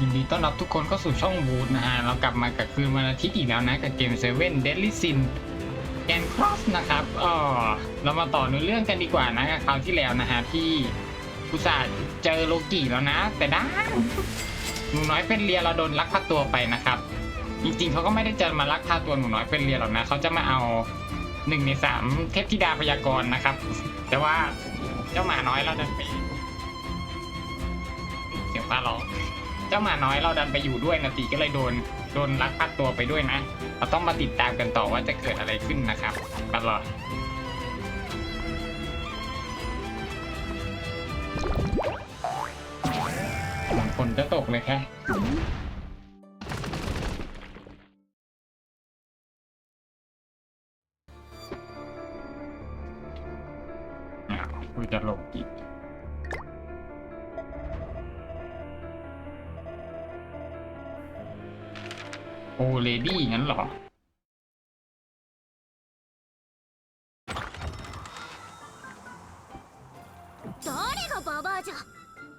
ยินดีต้อนรับทุกคนเข้าสู่ช่องบูธนะฮะ เรากลับมากับคืนวันอาทิตย์อีกแล้วนะ กับเกม7 Deadly Sin แกนครอสนะครับเออเรามาต่อในอเรื่องกันดีกว่านะคราวที่แล้วนะฮะ ที่อุส่าเจอโลกิแล้วนะ แต่ด้านหนูน้อยเป็นเรียเราโดนลักพาตัวไปนะครับ จริงๆเขาก็ไม่ได้จะมาลักพาตัวหนูน้อยเป็นเรียหรอกนะเขาจะมาเอาหนึ่งในสามเทพธิดาพยากรณ์นะครับ แต่ว่าเจ้าหมาน้อยเราดันไปเสียงฟ้าร้อง เจ้าหมาน้อยเราดันไปอยู่ด้วยนะตีก็เลยโดนโดนลักพาตัวไปด้วยนะ เราต้องมาติดตามกันต่อว่าจะเกิดอะไรขึ้นนะครับกันรอเหมือนฝนจะตกเลยแค่จะลงอีก โอเลดี้งั้นหรอ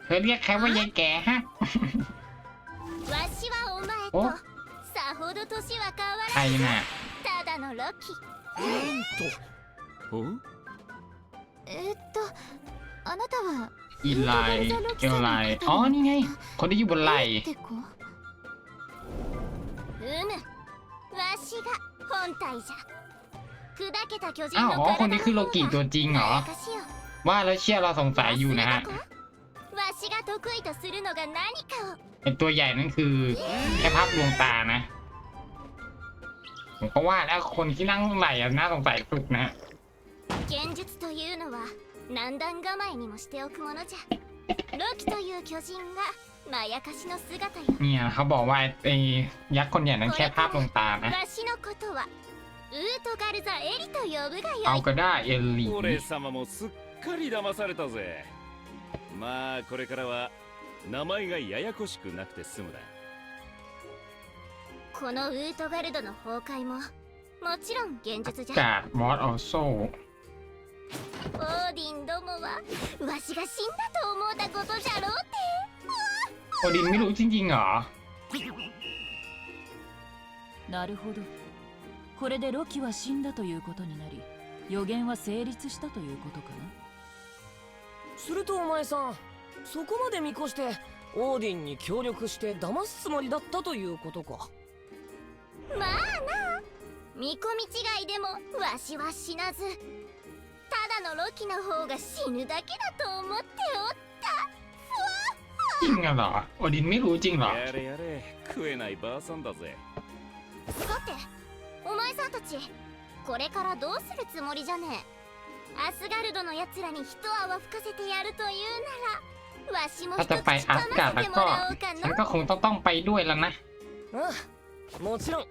เธอเรียกใครว่ายายแก่ฮะโอ้ใครน่ะอีไลเอลไลอ๋อ นี่ไง คนที่อยู่บนไหล わしが本体じゃ砕けた巨人 อ้าว の อ๋อ คน 体 นี้คือโลกิตัวจริงเหรอ まやかしよ ว่าแล้วเชื่อเราสงสัยอยู่นะฮะ 忘れたかわしが得意とするのが何かを ไอตัวใหญ่นั่นคือแค่ภาพลวงตานะ ผมก็ว่าแล้วคนที่นั่งไหล่อะน่าสงสัยสุดนะ 現実というのは何段構えにもしておくものじゃロキという巨人が まやかしの姿よ เนี่ยเขาบอกว่าไอ้ยักษ์คนใหญ่นั้นแค่ภาพลวงตานะ わしのことはウートガルザエリと呼ぶが เอา よい ก็ได้เอลลี 俺様もすっかり騙されたぜまあこれからは名前がややこしくなくて済むだこのウートガルドの崩壊ももちろん現実じゃ กาดมอสออโซ オーディンどもはわしが死んだと思うたことじゃろうって โอดินไม่รู้จริงๆเหรอ なるほどこれでロキは死んだということになり予言は成立したということかなするとお前さんそこまで見越してオーディンに協力して騙すつもりだったということかまあな見込み違いでもわしは死なずただのロキの方が死ぬだけだと思っておった จริงอะเหรอ โอดินไม่รู้จริงเหรอ やれやれ食えないばあさんだぜさてお前さんたちこれからどうするつもりじゃねアスガルドのやつらに一泡吹かせてやるというならわしも ถ้า 一 จะ つ ไป 捕 อั ま สการ์ด せ แล้ว ても ก็ らおうか ฉัน な ก็คงต้องต้องไปด้วยแล้วนะ ああもちろん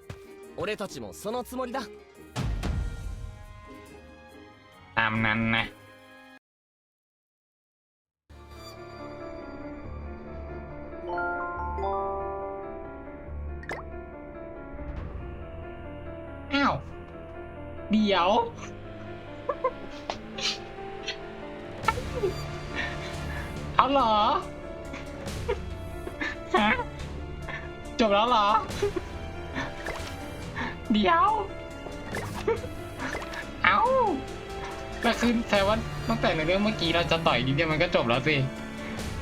俺たちもそのつもりだ ตามนั้นนะ เดี๋ยว เอาเหรอ ฮะ จบแล้วเหรอ เดี๋ยว เอาก็คือแต่ว่าตั้งแต่ในเรื่องเมื่อกี้เราจะต่อยนิดเดียวมันก็จบแล้วสิ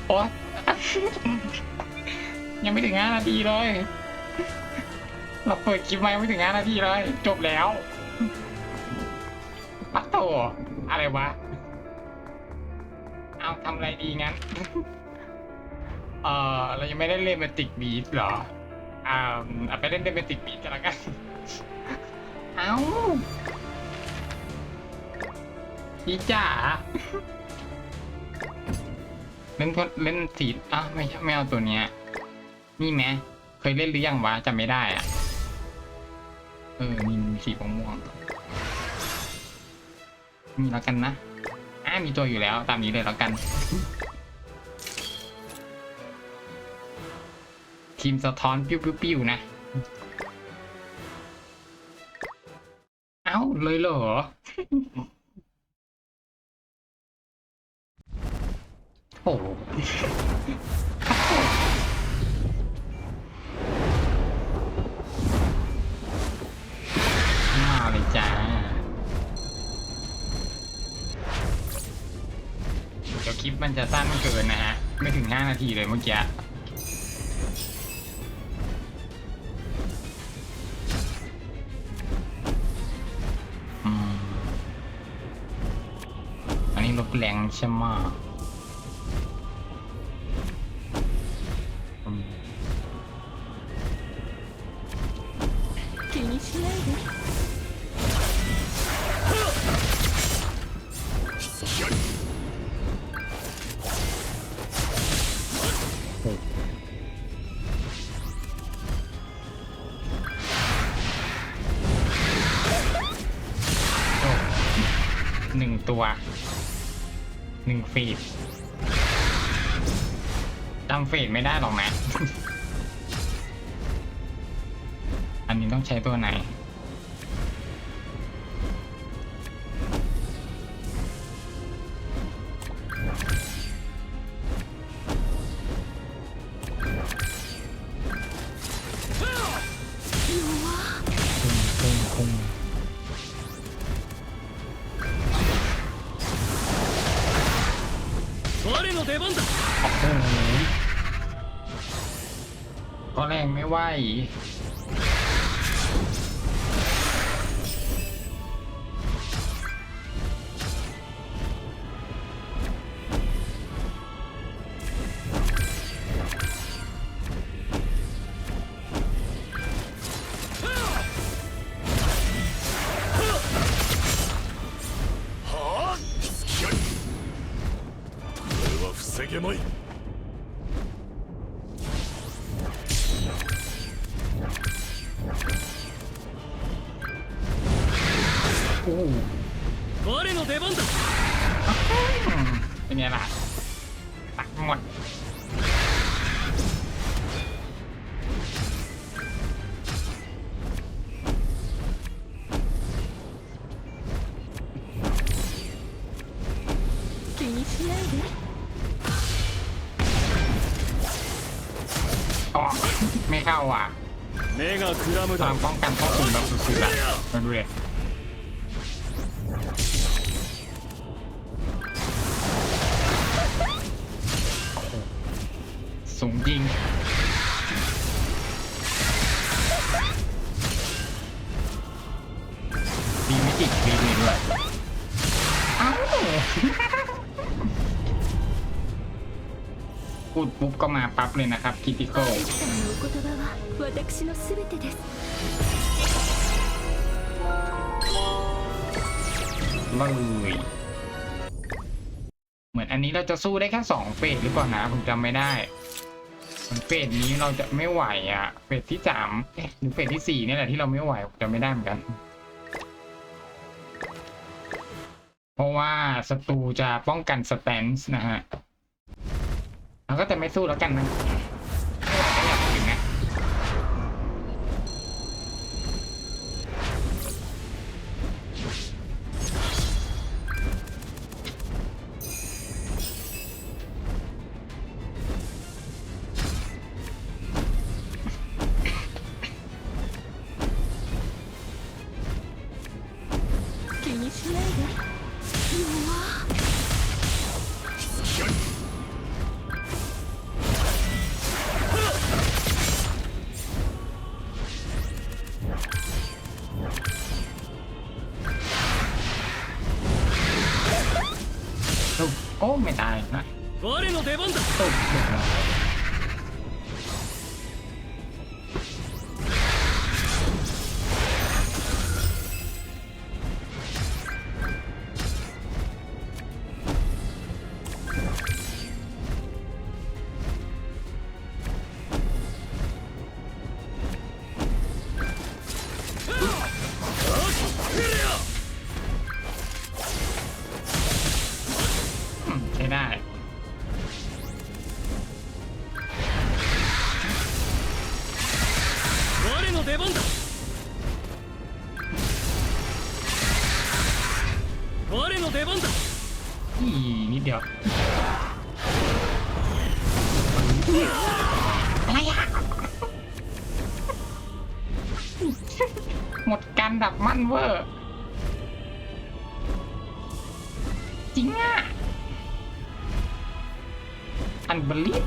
โอ๊ยยังไม่ถึงห้านาทีเลย เราเปิดคลิปมายังไม่ถึงห้านาทีเลย จบแล้ว อะไรวะ เอาทำอะไรดีงั้น เออเรายังไม่ได้เล่นเมติกบีทเหรอ อ่าเอาไปเล่นเดเมติกบีทกันละกัน เอาพี่จ๋าเล่นพดเล่นสีอะไม่ใช่ไม่เอาตัวเนี้ย นี่ไหมเคยเล่นหรือยังวะจำไม่ได้อะ เออ มีมีสีม่วงๆ มีแล้วกันนะอ่ามีตัวอยู่แล้วตามนี้เลยแล้วกัน ทีมสะท้อนปิ้วปิ้วปิ้วนะ เอ้า เลยเหรอโอ้มาเลยจ้าิปมันจะสั้นเกินนะฮะ ไม่ถึง 5 นาทีเลยเมื่อกี้ะอันนี้ลบแรงใช่ไหม ฟีดจำฟีดไม่ได้หรอกนะ อันนี้ต้องใช้ตัวไหน 出番だ โอ้โหก็แรงไม่ไหว 我の出番だ อืมเป็นไงล่ะตักหมด 気にしないで อ๋อ ไม่เข้าอ่ะ 目がくらむ ตา だ มป้องกันป้องกันแบบสุดๆอ่ะมาดูเลย ีกมีมีด้วยพูดปุ๊บก็มาปั๊บเลยนะครับคิติคอลเลยเหมือนอันนี้เราจะสู้ได้แค่สองเฟสหรือเปล่านะผมจำไม่ได้เฟสนี้เราจะไม่ไหวอะเฟสที่สามหรือเฟสที่สี่นี่แหละที่เราไม่ไหวจำไม่ได้เหมือนกัน เพราะว่าศัตรูจะป้องกันสแตนส์นะฮะเราก็จะไม่สู้แล้วกันนะ そうみたいな。我の出番だ。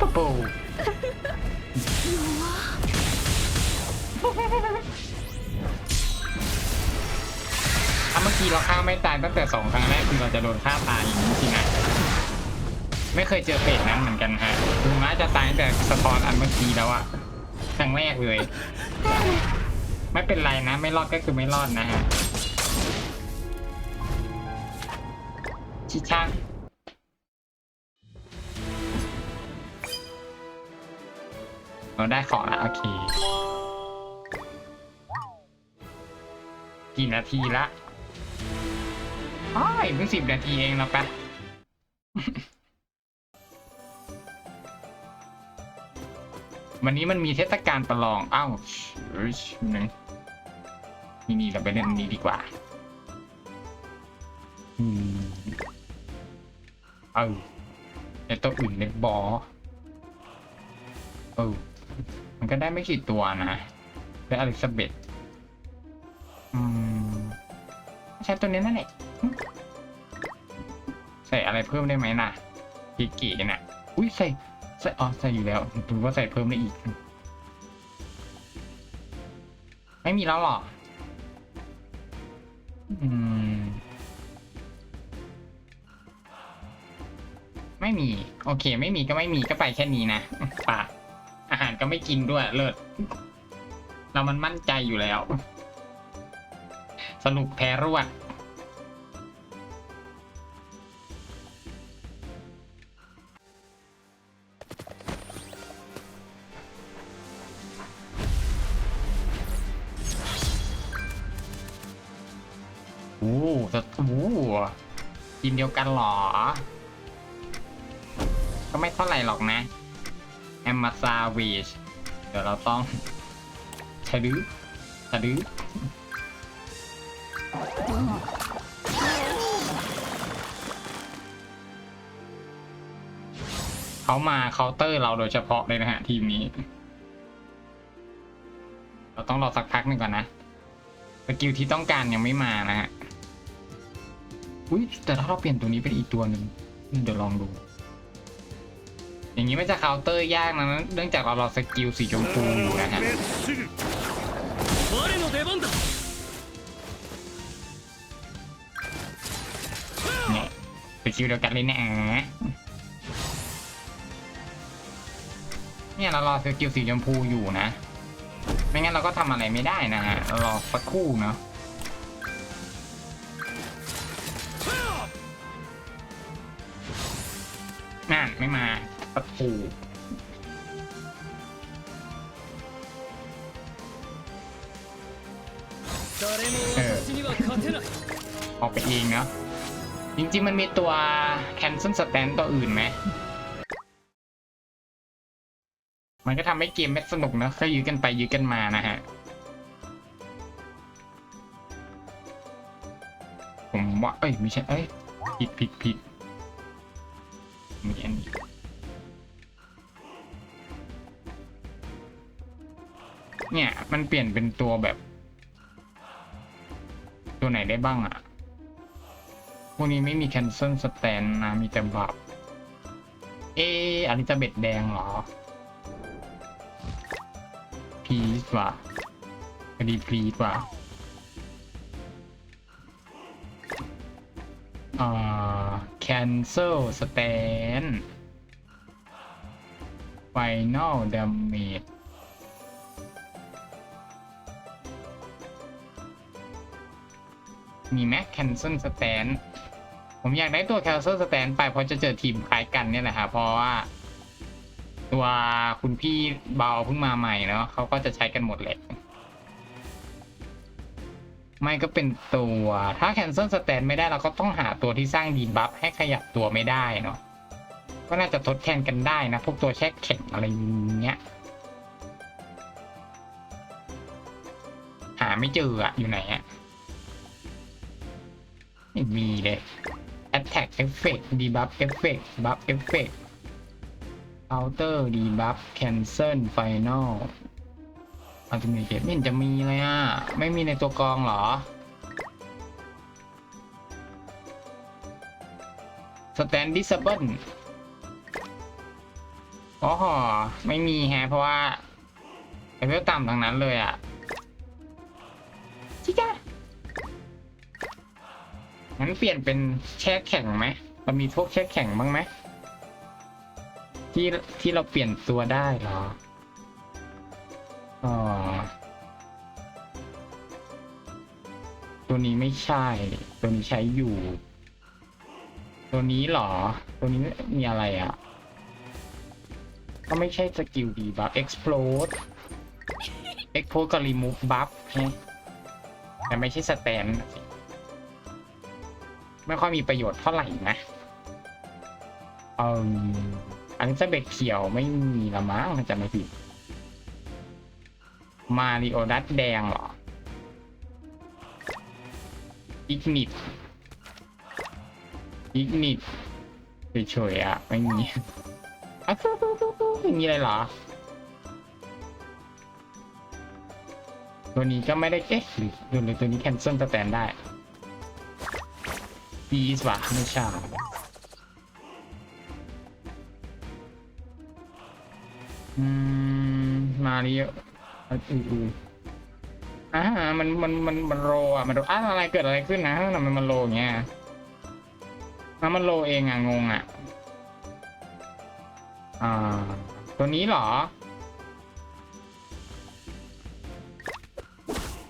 Unbelievable ถ้าเมื่อกี้เราฆ่าไม่ตายตั้งแต่สองครั้งแรกคือเราจะโดนฆ่าตายอย่างนี้สินะไม่เคยเจอเฟสนั้นเหมือนกันฮะลุงน่าจะตายตั้งแต่สปอนอันเมื่อกี้แล้วอะครั้งแรกเลย ไม่เป็นไรนะ ไม่รอดก็คือไม่รอดนะฮะชิช่า เราได้ของแล้วโอเค กี่นาทีละอ้ายเพิ่งสิบนาทีเองแล้วปะวันนี้มันมีเทศกาลประลอง อ้าวเอ้ยหนึ่งนี่นี่เราไปเล่นอันนี้ดีกว่าอืมเออในตัวอื่นในบอเออ มันก็ได้ไม่กี่ตัวนะได้อลิซาเบธอืมใช้ตัวนี้นั่นแหละใส่อะไรเพิ่มได้ไหมน่ะกีกีน่ะ อุ้ยใส่ใส่อ๋อใส่อยู่แล้วดูว่าใส่เพิ่มได้อีก ไม่มีแล้วหรอ อืม ไม่มี โอเค ไม่มีก็ไม่มีก็ไปแค่นี้นะป่าอาหาร ก็ไม่กินด้วยเลิศเรามันมั่นใจอยู่แล้ว สนุกแพ้รวดโอ้จะโอ้ทีมเดียวกันหรอ ก็ไม่เท่าไหร่หรอกนะ มมาซาเวชเดี๋ยวเราต้องชะดื้อชะดื้เขามาเคาน์เตอร์เราโดยเฉพาะเลยนะฮะ ทีมนี้ เราต้องรอสักพักหนึ่งก่อนนะสกิลที่ต้องการยังไม่มานะฮะ อุ้ยแต่ถ้าเราเปลี่ยนตัวนี้เป็นอีกตัวหนึ่งเดี๋ยวลองดู อย่างนี้ไม่จะเคาน์เตอร์ยากนะเนื่องจากเรารอสกิลสีชมพูอยู่นะฮะเนี่ยสกิลเดียวกันเลยนะเนี่ยเรารอสกิลสีชมพูอยู่นะ ไม่งั้นเราก็ทำอะไรไม่ได้นะฮะรอสักคู่เนาะนั่นไม่มา ตะปูออกไปเองเนาะจริงๆมันมีตัว cancel stand ตัวอื่นไหม มันก็ทำให้เกมไม่สนุกนะก็ยื้อกันไปยื้อกันมานะฮะ ผมว่า เอ้ย ไม่ใช่ เอ้ย ผิดผิดผิดมีอันนี้ เนี่ย มันเปลี่ยนเป็นตัวแบบ ตัวไหนได้บ้างอะพวกนี้ไม่มี cancel stand นะ มีแต่บัฟเออลิซาเบธแดงเหรอ พีซว่ะคดีพีซว่ะอ่า cancel stand final damage มีไหม cancel stand ผมอยากได้ตัว cancel stand ไปเพราะจะเจอทีมคล้ายกันเนี่ยแหละครับเพราะว่า ตัวคุณพี่เบาเพิ่งมาใหม่เนาะเขาก็จะใช้กันหมดแหละไม่ก็เป็นตัวถ้า cancel stand ไม่ได้เราก็ต้องหาตัวที่สร้างดีบัฟให้ขยับตัวไม่ได้เนาะก็น่าจะทดแทนกันได้นะพวกตัวแช่แข็งอะไรอย่างเงี้ยหาไม่เจออะอยู่ไหนอะ ม่มีเลย attack effect debuff effect buff effect counter debuff cancel final ultimate ไม่เห็นจะมีเลยอะ ไม่มีในตัวกรองเหรอ stand disable อ๋อ ไม่มีแฮะ เพราะว่าเลเวลต่ำทั้งนั้นเลยอะ งั้นเปลี่ยนเป็นแช่แข็งไหมเรามีพวกแช่แข็งบ้างไหมที่ที่เราเปลี่ยนตัวได้เหรออ๋อตัวนี้ไม่ใช่ ตัวนี้ใช้อยู่ ตัวนี้เหรอ ตัวนี้มีอะไรอะ ก็ไม่ใช่สกิลดีบัฟ explode explode กับ remove buff แฮะแต่ไม่ใช่สแตนสิ ไม่ค่อยมีประโยชน์เท่าไหร่นะเอ่มอันนี้จะเบ็ดเขียวไม่มีละมั้งจะไม่ผิด มาริโอดัตแดงเหรออิกนิตอิกนิตเฉยๆอะ ไม่มีอะตู้ตู้ตู้ตู้ม่มีอะไรเหรอ ตัวนี้ก็ไม่ได้เอ๊ะหรือหรือตัวนี้แคนเซิลสแตนได้ บีสวะไม่ใช่อืม มาริโออืออืออ่ามันมันมันมันโรอะมันโรอะอะไรเกิดอะไรขึ้นนะทำไมมันโรอย่างเงี้ยอะมันโรเองอะงงอะอ่า ตัวนี้เหรอ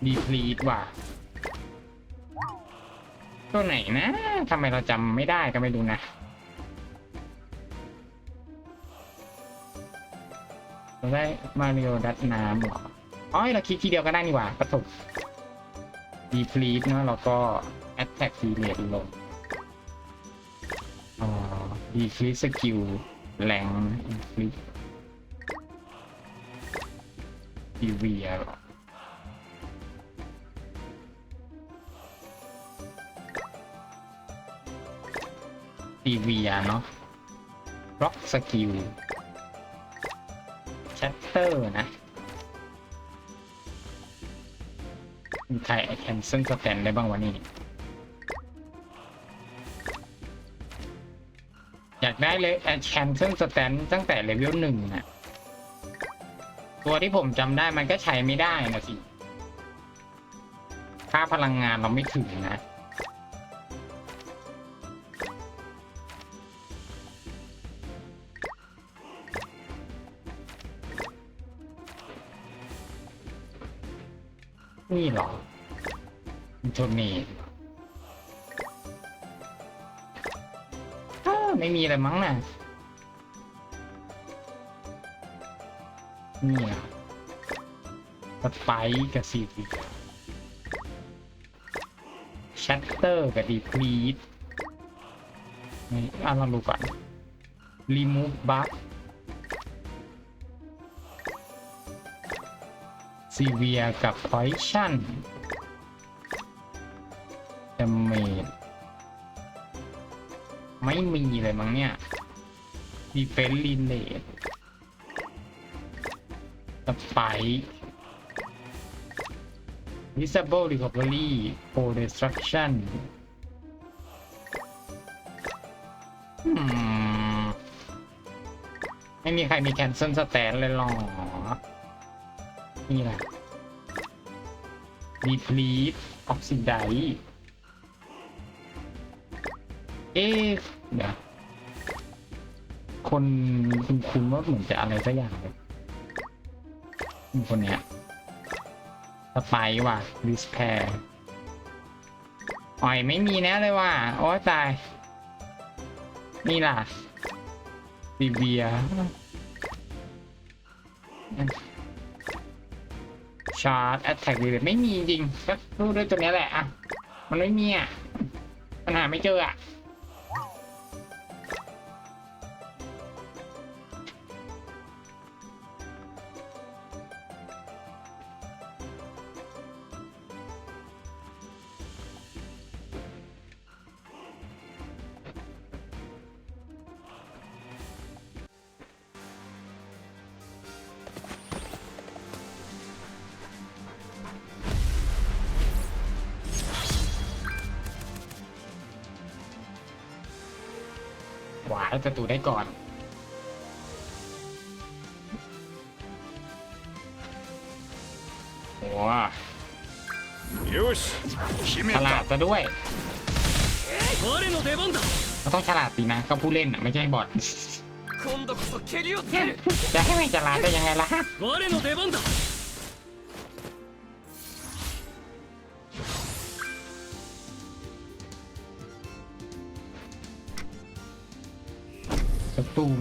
ดีพลีดว่ะ ตัวไหนนะทำไมเราจำไม่ได้ก็ไม่รู้นะเราได้มาริโอดัดน้ำหรออ๋อเราคลิกทีเดียวก็ได้นี่หว่าประถกดีพลีดเนาะแล้วก็ attack d e l a y ลงอ๋อดีคลิสกิลแรงคลิปดีเวียหรอ ดีเวียเนาะร็อกสกิลชัตเตอร์นะมีใครแคนเซิลสแตนได้บ้างวะนี่ อยากได้เลยแคนเซิลสแตนตั้งแต่เลเวลหนึ่งอะตัวที่ผมจำได้มันก็ใช้ไม่ได้นะสิ ค่าพลังงานเราไม่ถึงนะ ทเนตอ้ไม่มีอะไรมั้งน่ะเนี่ยสไปกับซีดีชัตเตอร์กับดีพลีดนี่อะลองดูก่อนรีมูฟบัฟซีเวียกับพอยชั่น ไม่มีเลยมั้งเนี่ยดีเฟนลีเลตสไปค์ Visible Recovery for Destruction อืมไม่มีใครมี Cancel Stand เลยหรอ นี่แหละ Deplete Oxidize เอ๊ะ เดี๋ยวคนคุณคุณว่าเหมือนจะอะไรสักอย่างเลยคนเนี้ยสไปร์ว่ะดิสแพร์อ่อยไม่มีแน่เลยว่ะโอ้ตาย นี่ล่ะซีเบียชาร์จแอตแทกเลยไม่มีจริงก็สู้ด้วยตัวนี้แหละอะ มันไม่มีอะ ปัญหาไม่เจออะ แล้วตรูได้ก่อน โอ้ฉลาดซะด้วยเราต้องฉลาดสินะก็ผู้เล่นไม่ใช่บอทจะให้ไม่ฉลาดได้ยังไงล่ะ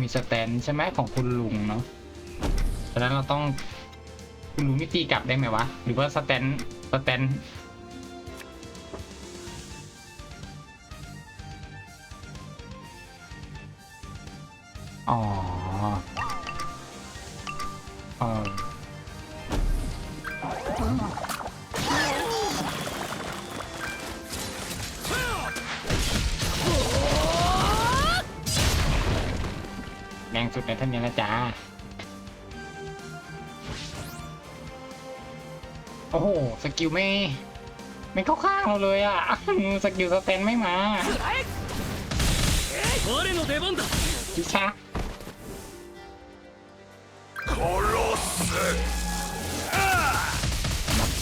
มีสแตนใช่ไหมของคุณลุงเนาะฉะนั้นเราต้องคุณลุงไม่ตีกลับได้ไหมวะ หรือว่าสแตนสแตนอ๋อ งสุดในท่านนี้ละจ้า โอ้โห สกิลไม่ ไม่เข้าข้างเราเลยอ่ะ สกิลสแตนไม่มา 我の出番だ พิชา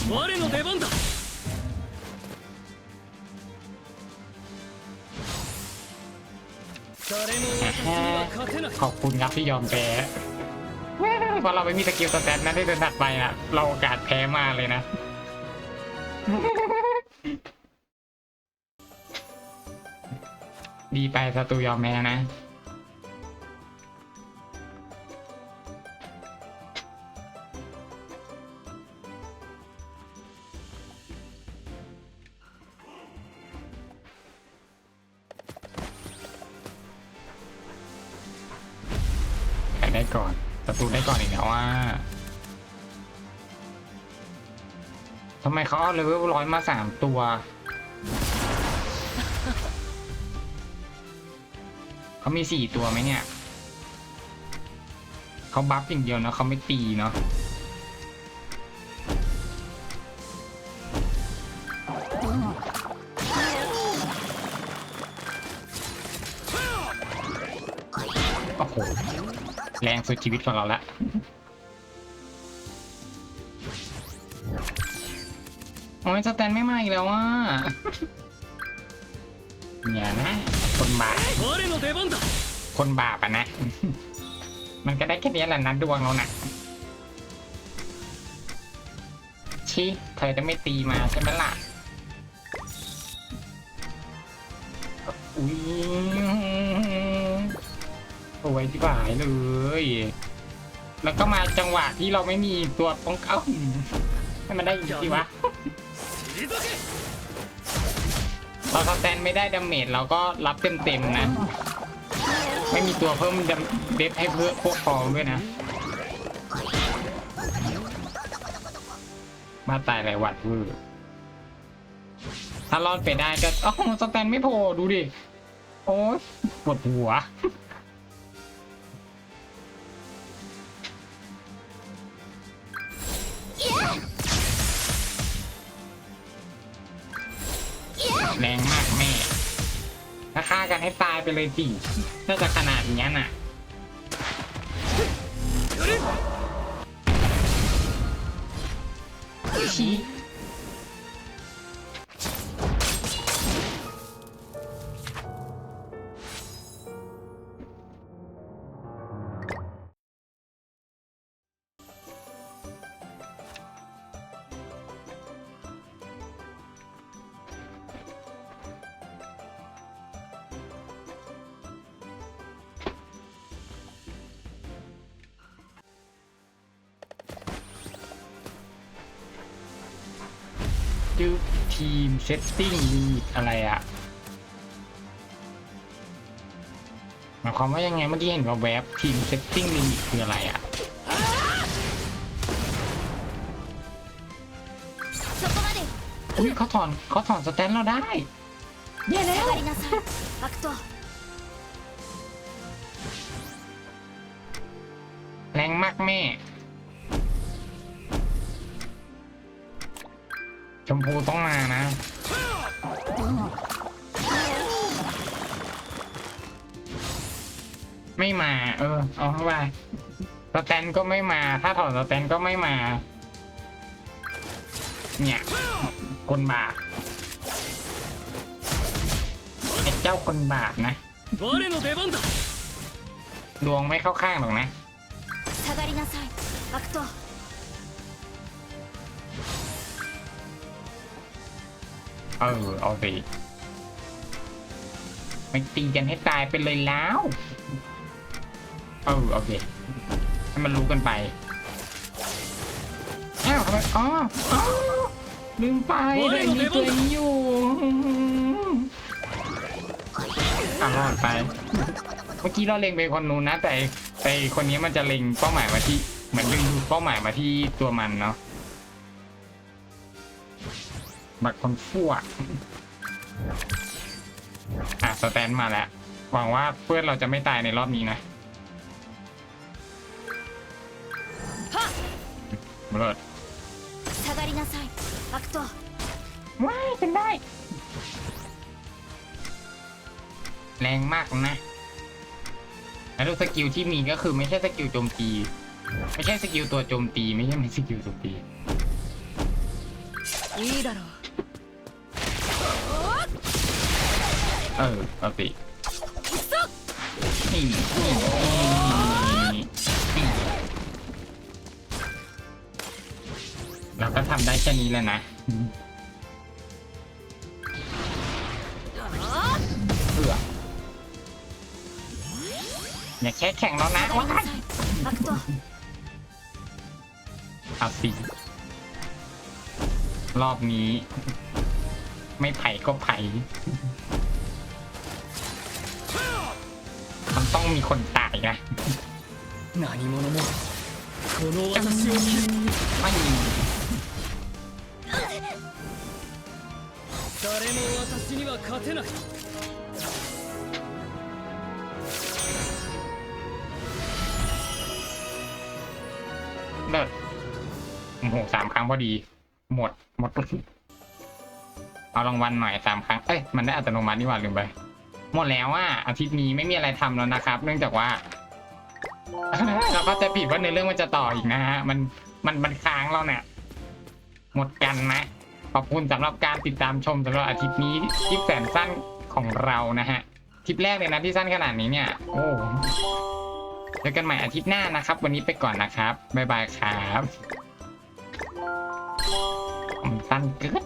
我の出番だ ขอบคุณครับที่ยอมแพ้เพราะเราไม่มีสกิลสแตนนะที่เดินถัดไปนะเราโอกาสแพ้มากเลยนะ ดีไปศัตรูยอมแพ้นะ ก่อนศัตรูได้ก่อนอีกนะว่าทำไมเขาเอาเลเวลร้อยมาสามตัว เขามีสี่ตัวไหมเนี่ย เขาบัฟอย่างเดียวนะเขาไม่ตีเนาะ สุดชีวิตของเราละโอ้ยสแตนไม่มาอีกแล้วว่าเนี่ยนะ คนบาปคนบาปอะนะ มันก็ได้แค่นี้แหละนะดวงเรานะชี้เธอจะไม่ตีมาใช่ไหมล่ะอุ้ย วยที่บ่ายเลย แล้วก็มาจังหวะที่เราไม่มีตัวป้องกันให้มันได้อีกทีวะ退けเราสแตนไม่ได้ดาเมจเราก็รับเต็มๆนะ ไม่มีตัวเพิ่มดาเดฟให้เพื่อพวกฟองด้วยนะ มาตายหลายหวัดเวอร์ถ้ารอดไปได้ก็อ๋อสแตนไม่โผล่ดูดิ โอ้ยปวดหัว กันให้ตายไปเลยสิน่าจะขนาดนี้น่ะชี้ ทีมเซตติ้งลีดอะไรอะหมายความว่ายังไงเมื่อกี้เห็นว่าแวบทีมเซตติ้งลีดคืออะไรอะอุ้ยเขาถอนเขาถอนสแตนเราได้เนี่ยแล้วแรงมากแม่ ชมพูต้องมานะ ไม่มา เออ เอาเข้าไปสแตนก็ไม่มา ถ้าถอดสแตนก็ไม่มา เนี่ย คนบาปไอ้เจ้าคนบาปนะดวงไม่เข้าข้างหรอกนะ เออเอาสิไม่ตีกันให้ตายไปเลยแล้วเออโอเคให้มันรู้กันไปอ้าวทำไมอ๋ออ๋อลืมไปเดี๋ยวนี้ตัวนี้อยู่อะรอดไป เมื่อกี้เราเล็งไปคนนู้นนะ แต่แต่คนนี้มันจะเล็งเป้าหมายมาที่ เหมือนดึงเป้าหมายมาที่ตัวมันเนาะ บัตรคนชั่วอ่ะสแตนมาแล้ว หวังว่าเพื่อนเราจะไม่ตายในรอบนี้นะเลิศ 下がりなさいアクト ว้ายเป็นได้ แรงมากนะ แล้วดูสกิลที่มีก็คือไม่ใช่สกิลโจมตี ไม่ใช่สกิลตัวโจมตี ไม่ใช่ไม่สกิลโจมตี いいだろう เออเอาตินี่นี่เราก็ทำได้แค่นี้แล้วนะเอออย่าแค่แข่งแล้วนะว้ายเอาสิรอบนี้ ไม่ไผ่ก็ไผ่ ต้องมีคนตายนะ 何者もこの私を切る ไม่มี 誰も私には勝てない เลิศโอ้โหสามครั้งพอดี หมด หมด เอารางวัลหน่อยสามครั้ง เอ้ย มันได้อัตโนมัตินี่หว่าลืมไป หมดแล้วว่าอาทิตย์นี้ไม่มีอะไรทำแล้วนะครับ เนื่องจากว่าเราก็จะผิดว่าในอเรื่องมันจะต่ออีกนะฮะมันมันมันค้างเราเนี่ยหมดกันนะขอบคุณสำหรับการติดตามชมสำหรับอาทิตย์นี้คลิปแสนสั้นของเรานะฮะคลิปแรกเลยนะที่สั้นขนาดนี้เนี่ย โอ้เจอกันใหม่อาทิตย์หน้านะครับ วันนี้ไปก่อนนะครับบ๊ายบายครับ สั้นเกิน